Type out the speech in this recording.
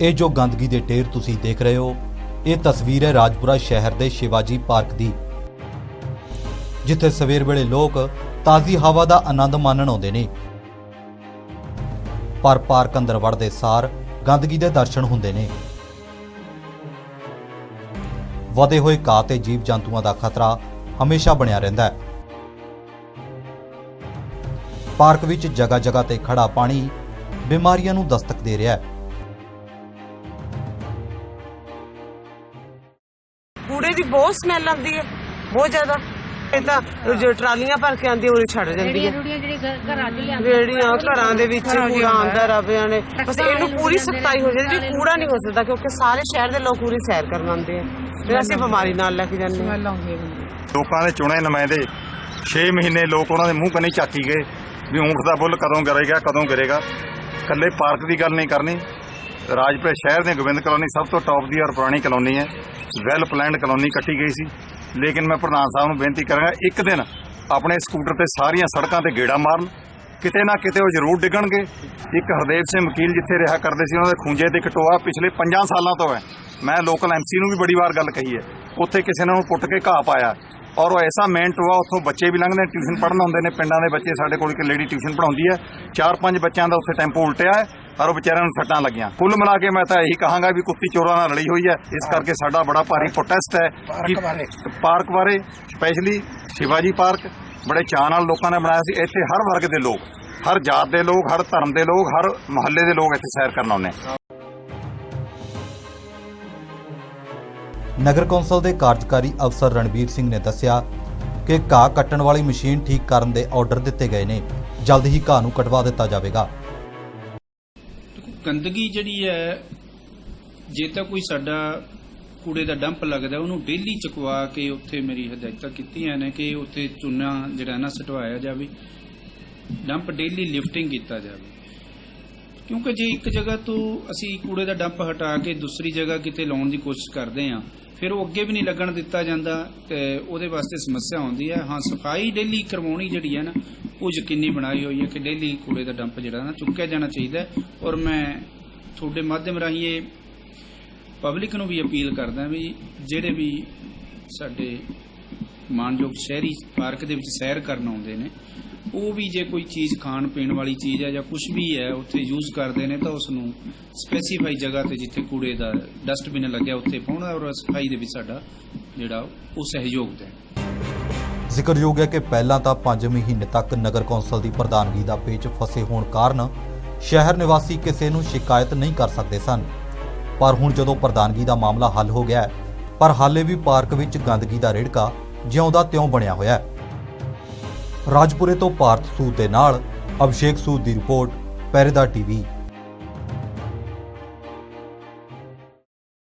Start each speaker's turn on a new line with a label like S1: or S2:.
S1: ਇਹ ਜੋ ਗੰਦਗੀ ਦੇ ਢੇਰ ਤੁਸੀਂ ਦੇਖ ਰਹੇ ਹੋ, ਇਹ ਤਸਵੀਰ ਹੈ ਰਾਜਪੁਰਾ ਸ਼ਹਿਰ ਦੇ ਸ਼ਿਵਾਜੀ ਪਾਰਕ ਦੀ, ਜਿੱਥੇ ਸਵੇਰ ਵੇਲੇ ਲੋਕ ਤਾਜ਼ੀ ਹਵਾ ਦਾ ਆਨੰਦ ਮਾਣਨ ਆਉਂਦੇ ਨੇ। ਪਰ ਪਾਰਕ ਅੰਦਰ ਵੜਦੇ ਸਾਰ ਗੰਦਗੀ ਦੇ ਦਰਸ਼ਨ ਹੁੰਦੇ ਨੇ। ਵਧੇ ਹੋਏ ਘਾਹ ਤੇ ਜੀਵ ਜੰਤੂਆਂ ਦਾ ਖਤਰਾ ਹਮੇਸ਼ਾ ਬਣਿਆ ਰਹਿੰਦਾ ਹੈ। ਪਾਰਕ ਵਿੱਚ ਜਗ੍ਹਾ ਜਗ੍ਹਾ ਤੇ ਖੜਾ ਪਾਣੀ ਬਿਮਾਰੀਆਂ ਨੂੰ ਦਸਤਕ ਦੇ ਰਿਹਾ ਹੈ।
S2: ਕੂੜੇ ਦੀ ਬਹੁਤ ਸਮੈਲ ਆਉਂਦੀ ਹੈ ਬਹੁਤ ਜ਼ਿਆਦਾ। ਇਹ ਤਾਂ ਜੋ ਟਰਾਲੀਆਂ ਭਰ ਕੇ ਆਉਂਦੀ ਉਹ ਛੱਡ ਜਾਂਦੀ ਹੈ।
S3: ਰੇੜੀਆਂ ਜਿਹੜੀਆਂ ਘਰਾਂ
S2: ਦੇ ਵਿੱਚ ਕੂੜਾ ਆਉਂਦਾ ਰਵਿਆਂ ਨੇ। ਬਸ ਇਹਨੂੰ ਪੂਰੀ ਸਖਤਾਈ ਹੋ ਜਾਂਦੀ ਵੀ ਕੂੜਾ ਨਹੀਂ ਹੋ ਸਕਦਾ ਕਿਉਂਕਿ ਸਾਰੇ ਸ਼ਹਿਰ ਦੇ ਲੋਕ ਪੂਰੀ ਸੈਰ ਕਰਨ ਆਉਂਦੇ ਆ। ਫਿਰ ਅਸੀਂ ਬਿਮਾਰੀ ਨਾਲ ਲੈ ਕੇ ਜਾਂਦੇ ਹਾਂ
S4: ਲੋਕਾਂ ਦੇ ਚੁਣੇ ਨੁਮਾਇੰਦੇ। 6 ਮਹੀਨੇ ਲੋਕ ਉਹਨਾਂ ਦੇ ਮੂੰਹ ਕੰਨੀ ਝਾਕੀ ਗਏ ਵੀ ਊਂਠ ਦਾ ਬੁੱਲ ਕਦੋਂ ਕਰੇਗਾ ਕਦੋਂ ਗਿਰੇਗਾ। ਕੱਲੇ ਪਾਰਕ ਦੀ ਗੱਲ ਨਹੀਂ ਕਰਨੀ। ਰਾਜਪੁਰੇ ਸ਼ਹਿਰ ਦੇ ਗੋਬਿੰਦ ਕਲੋਨੀ ਸਭ ਤੋਂ ਟੌਪ ਦੀ ਔਰ ਪੁਰਾਣੀ ਕਲੋਨੀ ਹੈ। ਵੈਲ ਪਲੈਨਡ ਕਲੋਨੀ ਕੱਟੀ ਗਈ ਸੀ। ਲੇਕਿਨ ਮੈਂ ਪ੍ਰਧਾਨ ਸਾਹਿਬ ਨੂੰ ਬੇਨਤੀ ਕਰਾਂਗਾ, ਇੱਕ ਦਿਨ ਆਪਣੇ ਸਕੂਟਰ ਤੇ ਸਾਰੀਆਂ ਸੜਕਾਂ ਤੇ ਗੇੜਾ ਮਾਰਨ। ਕਿਤੇ ਨਾ ਕਿਤੇ ਉਹ ਜ਼ਰੂਰ ਡਿੱਗਣਗੇ। ਇੱਕ ਹਰਦੇਵ ਸਿੰਘ ਵਕੀਲ ਜਿੱਥੇ ਰਿਹਾ ਕਰਦੇ ਸੀ, ਉਹਨਾਂ ਦੇ ਖੁੰਝੇ ਤੇ ਕਟੋਆ ਪਿਛਲੇ 5 ਸਾਲਾਂ ਤੋਂ ਹੈ। ਮੈਂ ਲੋਕਲ ਐਮਸੀ ਨੂੰ ਵੀ ਬੜੀ ਵਾਰ ਗੱਲ ਕਹੀ ਹੈ। ਉੱਥੇ ਕਿਸੇ ਨੇ ਉਹਨੂੰ ਪੁੱਟ ਕੇ ਘਾਹ ਪਾਇਆ। ਔਰ ਉਹ ਐਸਾ ਮੇਨ ਟੋਆ ਉੱਥੋਂ ਬੱਚੇ ਵੀ ਲੰਘਦੇ ਟਿਊਸ਼ਨ ਪੜ੍ਹਨ ਆਉਂਦੇ ਨੇ ਪਿੰਡਾਂ ਦੇ ਬੱਚੇ ਸਾਡੇ ਕੋਲ ਇੱਕ ਲੇਡੀ ਟਿਊਸ਼ਨ ਪੜ੍ਹਾਉਂਦੀ ਹੈ। ਚਾਰ ਪੰਜ ਬੱਚਿਆਂ ਦਾ ਉੱਥੇ ਟੈਂਪੋ ਉਲਟਿਆ ਹੈ ਔਰ ਵਿਚਾਰਿਆਂ ਨੂੰ ਸੱਟਾਂ ਲੱਗੀਆਂ। ਕੁੱਲ ਮਿਲਾ ਕੇ ਮੈਂ ਤਾਂ ਇਹੀ ਕਹਾਂਗਾ ਵੀ ਕੁੱਤੀ ਚੋਰਾਂ ਨਾਲ ਲੜੀ ਹੋਈ ਹੈ। ਇਸ ਕਰਕੇ ਸਾਡਾ ਬੜਾ ਭਾਰੀ ਪ੍ਰੋਟੈਸਟ ਹੈ ਕਿ ਪਾਰਕ ਬਾਰੇ ਸਪੈਸ਼ਲੀ ਸ਼ਿਵਾਜੀ ਪਾਰਕ ਬੜੇ ਚਾਅ ਨਾਲ ਲੋਕਾਂ ਨੇ ਬਣਾਇਆ ਸੀ। ਇੱਥੇ ਹਰ ਵਰਗ ਦੇ ਲੋਕ ਹਰ ਜਾਤ ਦੇ ਲੋਕ ਹਰ ਧਰਮ ਦੇ ਲੋਕ ਹਰ ਮੁਹੱਲੇ ਦੇ ਲੋਕ ਇੱਥੇ ਸੈਰ ਕਰਨ ਆਉਂਦੇ
S1: ਨਗਰ ਕੌਂਸਲ ਦੇ ਕਾਰਜਕਾਰੀ ਅਫਸਰ ਰਣਬੀਰ ਸਿੰਘ ਨੇ ਦੱਸਿਆ ਕਿ ਘਾਹ ਕੱਟਣ ਵਾਲੀ ਮਸ਼ੀਨ ਠੀਕ ਕਰਨ ਦੇ ਆਰਡਰ ਦਿੱਤੇ ਗਏ ਨੇ। ਜਲਦ ਹੀ ਘਾਹ ਨੂੰ ਕਟਵਾ ਦਿੱਤਾ ਜਾਵੇਗਾ।
S5: ਗੰਦਗੀ ਜਿਹੜੀ ਹੈ, ਜੇ ਤਾਂ ਕੋਈ ਸਾਡਾ ਕੂੜੇ ਦਾ ਡੰਪ ਲੱਗਦਾ, ਉਹਨੂੰ ਡੇਲੀ ਚੁਕਵਾ ਕੇ ਉੱਥੇ ਮੇਰੀ ਹਦਾਇਤਾਂ ਕੀਤੀਆਂ ਨੇ ਕਿ ਉੱਥੇ ਚੁਨਾ ਜਿਹੜਾ ਨਾ ਸਟਵਾਇਆ ਜਾਵੇ। ਡੰਪ ਡੇਲੀ ਲਿਫਟਿੰਗ ਕੀਤਾ ਜਾਵੇ। ਕਿਉਂਕਿ ਜੇ ਇੱਕ ਜਗ੍ਹਾ ਤੋਂ ਅਸੀਂ ਕੂੜੇ ਦਾ ਡੰਪ ਹਟਾ ਕੇ ਦੂਸਰੀ ਜਗ੍ਹਾ ਕਿਤੇ ਲਾਉਣ ਦੀ ਕੋਸ਼ਿਸ਼ ਕਰਦੇ ਹਾਂ ਫਿਰ ਉਹ ਅੱਗੇ ਵੀ ਨਹੀਂ ਲੱਗਣ ਦਿੱਤਾ ਜਾਂਦਾ ਤੇ ਉਹਦੇ ਵਾਸਤੇ ਸਮੱਸਿਆ ਆਉਂਦੀ ਹੈ। ਹਾਂ, ਸਫ਼ਾਈ ਡੇਲੀ ਕਰਵਾਉਣੀ ਜਿਹੜੀ ਹੈ ਨਾ, ਉਹ ਯਕੀਨੀ ਬਣਾਈ ਹੋਈ ਹੈ ਕਿ ਡੇਲੀ ਕੂੜੇ ਦਾ ਡੰਪ ਜਿਹੜਾ ਨਾ ਚੁੱਕਿਆ ਜਾਣਾ ਚਾਹੀਦਾ ਔਰ ਮੈਂ ਤੁਹਾਡੇ ਮਾਧਿਅਮ ਰਾਹੀਂ ਇਹ ਪਬਲਿਕ ਨੂੰ ਵੀ ਅਪੀਲ ਕਰਦਾ ਵੀ ਜਿਹੜੇ ਵੀ ਸਾਡੇ ਮਾਨਯੋਗ ਸ਼ਹਿਰੀ ਪਾਰਕ ਦੇ ਵਿੱਚ ਸੈਰ ਕਰਨ ਆਉਂਦੇ ਨੇ ਉਹ ਵੀ ਜੇ ਕੋਈ ਚੀਜ਼ ਖਾਣ ਪੀਣ ਵਾਲੀ ਚੀਜ਼ ਹੈ ਜਾਂ ਕੁਝ ਵੀ ਹੈ, ਉੱਥੇ ਯੂਜ਼ ਕਰਦੇ ਨੇ ਤਾਂ ਉਸ ਨੂੰ ਸਪੈਸੀਫਾਈ ਜਗ੍ਹਾ ਤੇ ਜਿੱਥੇ ਕੂੜੇ ਦਾ ਡਸਟਬਿਨ ਲੱਗਿਆ ਉੱਥੇ ਪਾਉਣਾ ਔਰ ਸਫ਼ਾਈ ਦੇ ਵਿੱਚ ਸਾਡਾ ਜਿਹੜਾ ਉਹ ਸਹਿਯੋਗ ਦੇਣ।
S1: ਜ਼ਿਕਰਯੋਗ ਹੈ ਕਿ ਪਹਿਲਾਂ ਤਾਂ 5 ਮਹੀਨੇ ਤੱਕ ਨਗਰ ਕੌਂਸਲ ਦੀ ਪ੍ਰਧਾਨਗੀ ਦਾ ਪੇਚ ਫਸੇ ਹੋਣ ਕਾਰਨ ਸ਼ਹਿਰ ਨਿਵਾਸੀ ਕਿਸੇ ਨੂੰ ਸ਼ਿਕਾਇਤ ਨਹੀਂ ਕਰ ਸਕਦੇ ਸਨ। ਪਰ ਹੁਣ ਜਦੋਂ ਪ੍ਰਧਾਨਗੀ ਦਾ ਮਾਮਲਾ ਹੱਲ ਹੋ ਗਿਆ ਪਰ ਹਾਲੇ ਵੀ ਪਾਰਕ ਵਿੱਚ ਗੰਦਗੀ ਦਾ ਰੇੜਕਾ ਜਿਉਂ ਦਾ ਤਿਉਂ ਬਣਿਆ ਹੋਇਆ ਹੈ। ਰਾਜਪੁਰੇ ਤੋਂ ਭਾਰਤ ਸੂਦ ਦੇ ਨਾਲ ਅਭਿਸ਼ੇਕ ਸੂਦ ਦੀ ਰਿਪੋਰਟ ਪਹਿਰੇਦਾਰ ਟੀਵੀ।